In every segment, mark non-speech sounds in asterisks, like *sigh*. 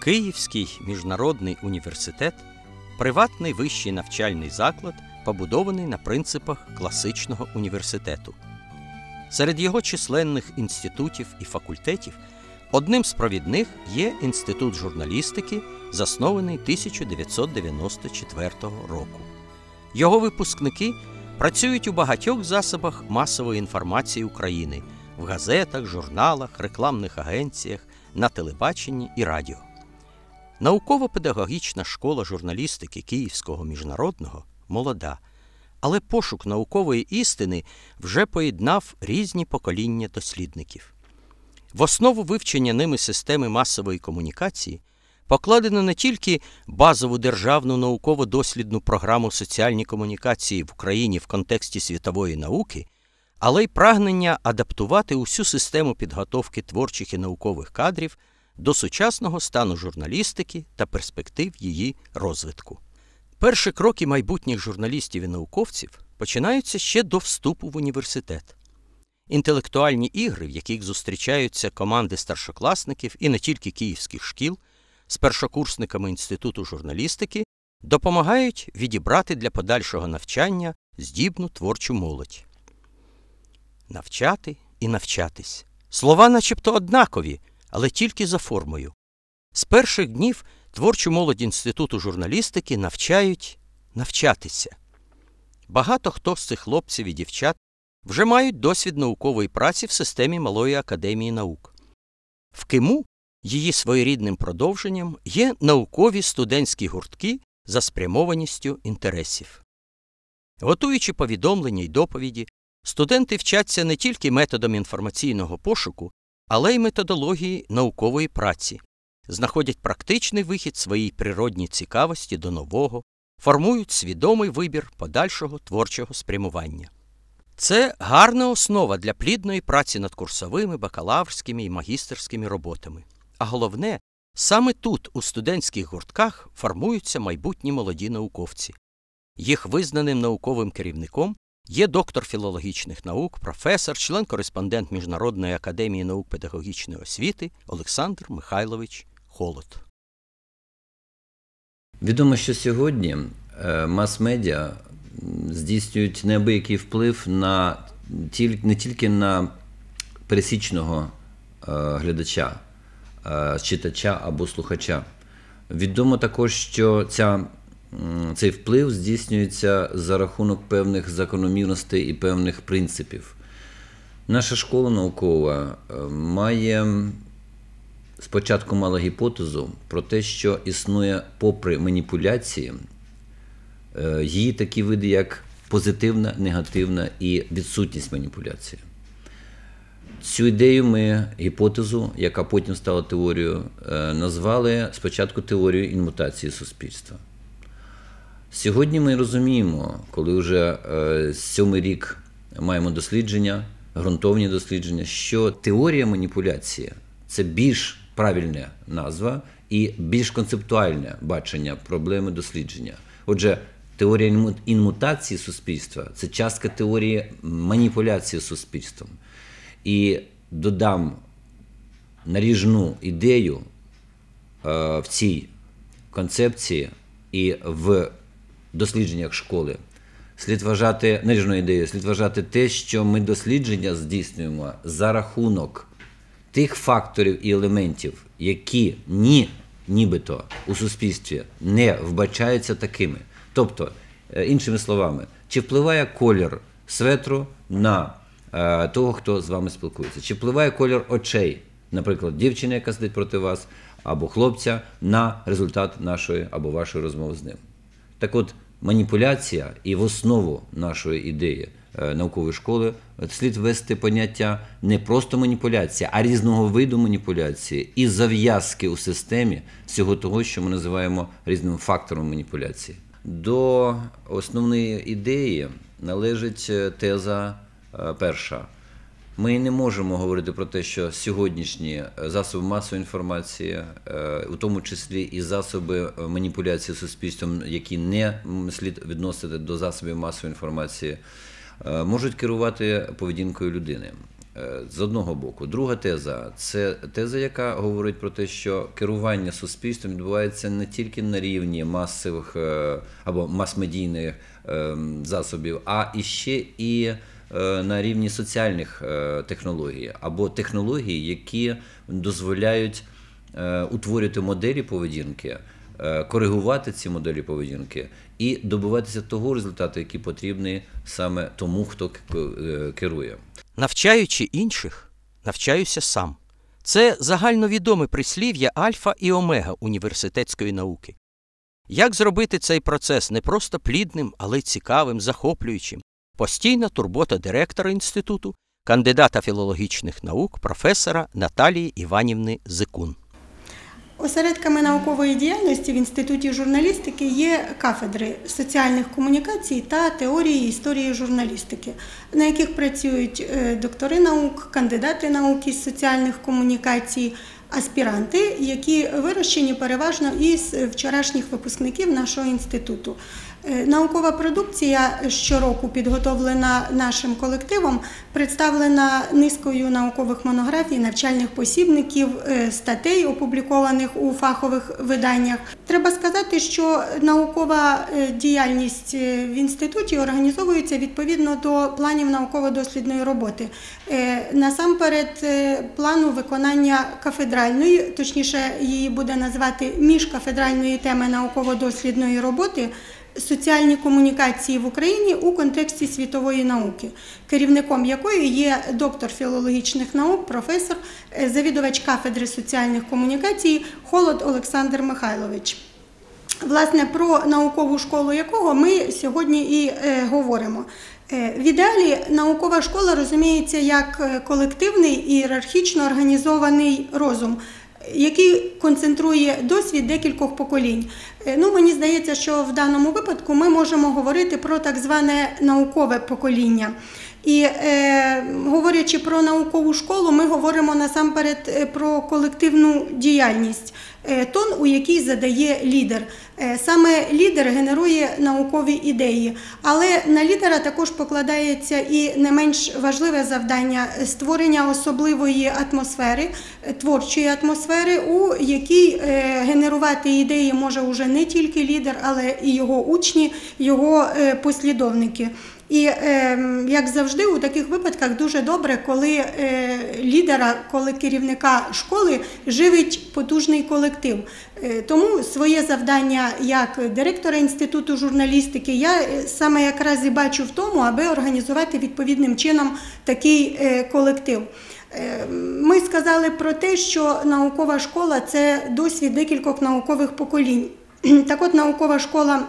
Київський міжнародний університет приватний вищий навчальний заклад, побудований на принципах класичного університету. Серед його численних інститутів і факультетів одним з провідних є Інститут журналістики, заснований 1994 року. Його випускники працюють у багатьох засобах масової інформації України в газетах, журналах, рекламних агенціях, на телебаченні і радіо. Науково-педагогічна школа журналістики Київського міжнародного молода, але пошук наукової істини вже поєднав різні покоління дослідників. В основу вивчення ними системи масової комунікації покладено не тільки базову державну науково-дослідну програму соціальні комунікації в Україні в контексті світової науки, але й прагнення адаптувати усю систему підготовки творчих і наукових кадрів до сучасного стану журналістики та перспектив її розвитку. Перші кроки майбутніх журналістів і науковців починаються ще до вступу в університет. Інтелектуальні ігри, в яких зустрічаються команди старшокласників і не тільки київських шкіл з першокурсниками Інституту журналістики, допомагають відібрати для подальшого навчання здібну творчу молодь. Навчати і навчатись. Слова начебто однакові, але тільки за формою. З перших днів творчу молодь Інституту журналістики навчають навчатися. Багато хто з цих хлопців і дівчат вже мають досвід наукової праці в системі Малої академії наук. В Киму її своєрідним продовженням є наукові студентські гуртки за спрямованістю інтересів. Готуючи повідомлення й доповіді, студенти вчаться не тільки методом інформаційного пошуку, але й методології наукової праці, знаходять практичний вихід своїй природній цікавості до нового, формують свідомий вибір подальшого творчого спрямування. Це гарна основа для плідної праці над курсовими, бакалаврськими і магістерськими роботами. А головне, саме тут, у студентських гуртках, формуються майбутні молоді науковці. Їх визнаним науковим керівником є доктор філологічних наук, професор, член-кореспондент Міжнародної академії наук педагогічної освіти Олександр Михайлович Холод. Відомо, що сьогодні е, мас-медіа здійснюють неабиякий вплив на не тільки на пересічного е, глядача, е, читача або слухача. Відомо також, що ця, цей вплив здійснюється за рахунок певних закономірностей і певних принципів. Наша школа наукова має спочатку мала гіпотезу про те, що існує, попри маніпуляції, е, її такі види, як позитивна, негативна і відсутність маніпуляції. Цю ідею ми гіпотезу, яка потім стала теорією, е, назвали спочатку теорією інмутації суспільства. Сьогодні ми розуміємо, коли вже е, сьомий рік маємо дослідження, ґрунтовні дослідження, що теорія маніпуляції це більш правильна назва і більш концептуальне бачення проблеми дослідження. Отже, теорія інмутації суспільства це частка теорії маніпуляції суспільством. І додам наріжну ідею е, в цій концепції і в дослідженнях школи. Слід вважати наріжну ідею, слід вважати те, що ми дослідження здійснюємо за рахунок тих факторів і елементів, які ні, нібито у суспільстві не вбачаються такими. Тобто, е, іншими словами, чи впливає колір светру на е, того, хто з вами спілкується, чи впливає колір очей, наприклад, дівчини, яка сидить проти вас, або хлопця на результат нашої або вашої розмови з ним. Так от, маніпуляція і в основу нашої ідеї Е, наукової школи слід ввести поняття не просто маніпуляція, а різного виду маніпуляції і зав'язки у системі всього того, що ми називаємо різним фактором маніпуляції. До основної ідеї належить е, теза е, перша. Ми не можемо говорити про те, що сьогоднішні засоби масової інформації, у тому числі і засоби маніпуляції суспільством, які не слід відносити до засобів масової інформації. Е, можуть керувати поведінкою людини. Е, З одного боку, друга теза це теза, яка говорить про те, що керування суспільством відбувається не тільки на рівні масових е, або мас-медійних е, засобів, а і ще і е, на рівні соціальних е, технологій або технологій, які дозволяють е, утворювати моделі поведінки, е, коригувати ці моделі поведінки і добиватися того результату, який потрібний саме тому, хто е, керує. Навчаючи інших, навчаюся сам. Це загальновідоме прислів'я альфа і омега університетської науки. Як зробити цей процес не просто плідним, але й цікавим, захоплюючим? Постійна турбота директора інституту, кандидата філологічних наук, професора Наталії Іванівни Зикун. Осередками наукової діяльності в інституті журналістики є кафедри соціальних комунікацій та теорії історії журналістики, на яких працюють е, доктори наук, кандидати наук із соціальних комунікацій, аспіранти, які вирощені переважно із вчорашніх випускників нашого інституту. Е, Наукова продукція щороку підготовлена нашим колективом, представлена низкою наукових монографій, навчальних посібників, е, статей, опублікованих у фахових виданнях. Треба сказати, що наукова е, діяльність в інституті організовується відповідно до планів науково-дослідної роботи. Насамперед, плану виконання кафедральної, точніше, її буде назвати міжкафедральної теми науково-дослідної роботи соціальні комунікації в Україні у контексті світової науки, керівником якої є доктор філологічних наук, професор, е, завідувач кафедри соціальних комунікацій Холод Олександр Михайлович. Власне, про наукову школу якого ми сьогодні і е, говоримо. Е, В ідеалі наукова школа розуміється як колективний ієрархічно організований розум, який концентрує досвід декількох поколінь. Е, Ну, мені здається, що в даному випадку ми можемо говорити про так зване наукове покоління. І е, говорячи про наукову школу, ми говоримо насамперед е, про колективну діяльність, е, тон, у який задає лідер. Е, Саме лідер генерує наукові ідеї, але на лідера також покладається і не менш важливе завдання створення особливої атмосфери, е, творчої атмосфери, у якій е, генерувати ідеї може уже не тільки лідер, але і його учні, його е, послідовники. І е, як завжди, у таких випадках дуже добре, коли е, лідера, коли керівника школи живить потужний колектив. Е, тому своє завдання як директора інституту журналістики я е, саме якраз і бачу в тому, аби організувати відповідним чином такий е, колектив. Е, Ми сказали про те, що наукова школа це досвід декількох наукових поколінь. *clears throat* Так от наукова школа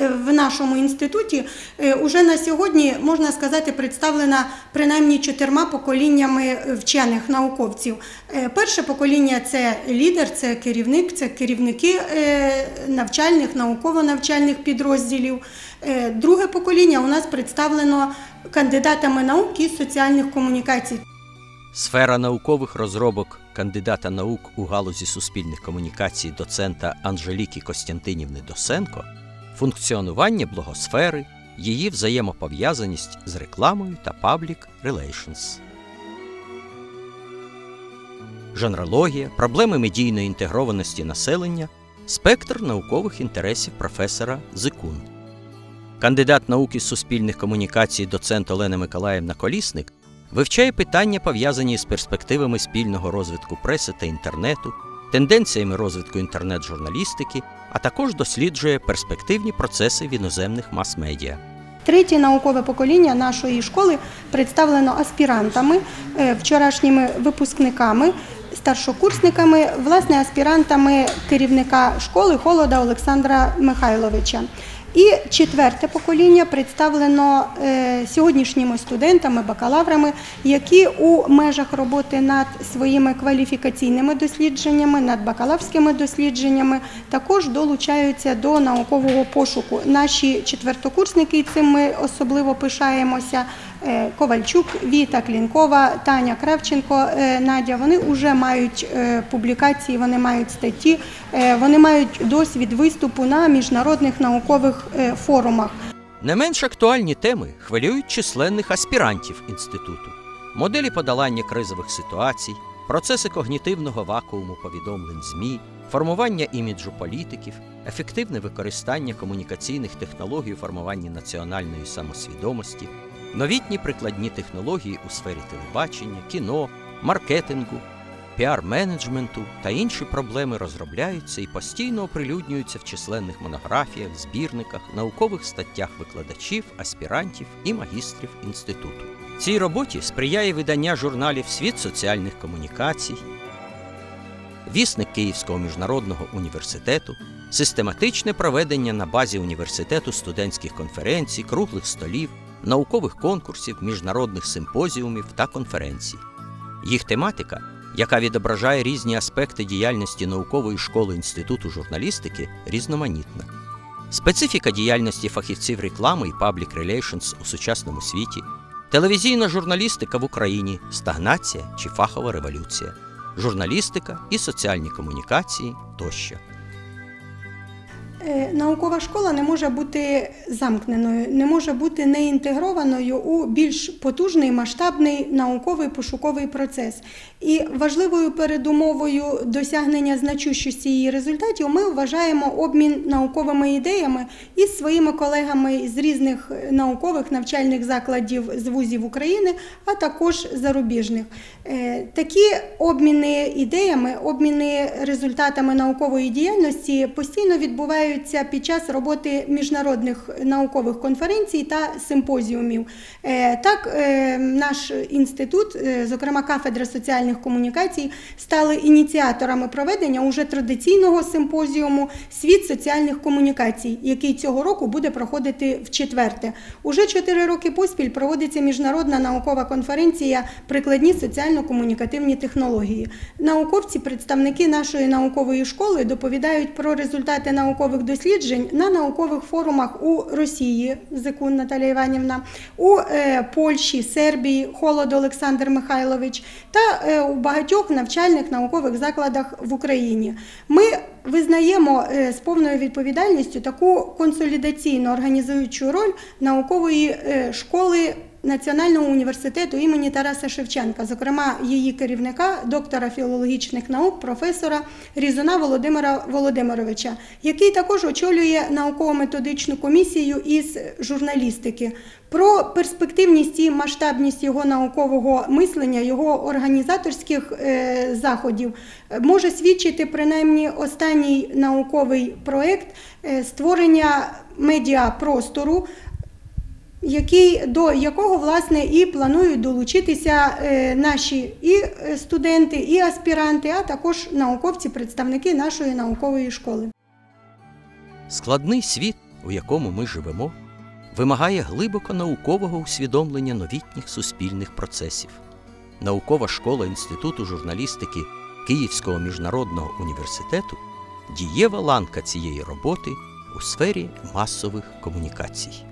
в нашому інституті е, уже на сьогодні можна сказати представлена принаймні чотирма поколіннями вчених науковців. Е, Перше покоління це лідер, це керівник, це керівники е, навчальних, науково-навчальних підрозділів. Е, Друге покоління у нас представлено кандидатами наук із соціальних комунікацій. Сфера наукових розробок кандидата наук у галузі суспільних комунікацій доцента Анжеліки Костянтинівни Досенко функціонування блогосфери, її взаємопов'язаність з рекламою та public relations. Жанрологія, проблеми медійної інтегрованості населення, спектр наукових інтересів професора Зикун. Кандидат науки з суспільних комунікацій доцент Олена Миколаївна Колісник вивчає питання, пов'язані з перспективами спільного розвитку преси та інтернету, тенденціями розвитку інтернет-журналістики, а також досліджує перспективні процеси в іноземних мас-медіа. Третє наукове покоління нашої школи представлено аспірантами, е, вчорашніми випускниками, старшокурсниками, власне, аспірантами керівника школи Холода Олександра Михайловича. І четверте покоління представлено е, сьогоднішніми студентами, бакалаврами, які у межах роботи над своїми кваліфікаційними дослідженнями, над бакалаврськими дослідженнями також долучаються до наукового пошуку. Наші четвертокурсники, цим ми особливо пишаємося. Е, Ковальчук, Віта Клінкова, Таня Кравченко, е, Надя. Вони вже мають е, публікації, вони мають статті, вони мають досвід виступу на міжнародних наукових форумах. Не менш актуальні теми хвилюють численних аспірантів інституту. моделі подолання кризових ситуацій, процеси когнітивного вакууму повідомлень ЗМІ, формування іміджу політиків, ефективне використання комунікаційних технологій у формуванні національної самосвідомості, новітні прикладні технології у сфері телебачення, кіно, маркетингу, піар-менеджменту та інші проблеми розробляються і постійно оприлюднюються в численних монографіях, збірниках, наукових статтях викладачів, аспірантів і магістрів інституту. Цій роботі сприяє видання журналів Світ соціальних комунікацій, Вісник Київського міжнародного університету, систематичне проведення на базі університету студентських конференцій, круглих столів, наукових конкурсів, міжнародних симпозіумів та конференцій. Їх тематика, яка відображає різні аспекти діяльності наукової школи Інституту журналістики, різноманітна. Специфіка діяльності фахівців реклами і Public Relations у сучасному світі, телевізійна журналістика в Україні, стагнація чи фахова революція, журналістика і соціальні комунікації тощо. Е, Наукова школа не може бути замкненою, не може бути неінтегрованою у більш потужний масштабний науковий пошуковий процес. І важливою передумовою досягнення значущості її результатів ми вважаємо обмін науковими ідеями із своїми колегами з різних наукових навчальних закладів з вузів України, а також зарубіжних. Е, Такі обміни ідеями, обміни результатами наукової діяльності постійно відбуваються під час роботи міжнародних наукових конференцій та симпозіумів. Е, Так, е, наш інститут, е, зокрема кафедра соціальних комунікацій, стали ініціаторами проведення уже традиційного симпозіуму Світ соціальних комунікацій, який цього року буде проходити в четверте. Уже чотири роки поспіль проводиться міжнародна наукова конференція Прикладні соціально-комунікативні технології. Науковці, представники нашої наукової школи доповідають про результати наукових досліджень на наукових форумах у Росії, Зикун Наталія Іванівна, у е, Польщі, Сербії, Холод Олександр Михайлович та е, у багатьох навчальних наукових закладах в Україні. Ми визнаємо е, з повною відповідальністю таку консолідаційно організуючу роль наукової школи. Національного університету імені Тараса Шевченка, зокрема її керівника, доктора філологічних наук, професора Різуна Володимира Володимировича, який також очолює науково-методичну комісію із журналістики. Про перспективність і масштабність його наукового мислення, його організаторських е, заходів е, може свідчити принаймні останній науковий проєкт е, створення медіапростору який, до якого власне і планують долучитися е, наші і е, студенти, і аспіранти, а також науковці, представники нашої наукової школи. Складний світ, у якому ми живемо, вимагає глибоко наукового усвідомлення новітніх суспільних процесів. Наукова школа Інституту журналістики Київського міжнародного університету дієва ланка цієї роботи у сфері масових комунікацій.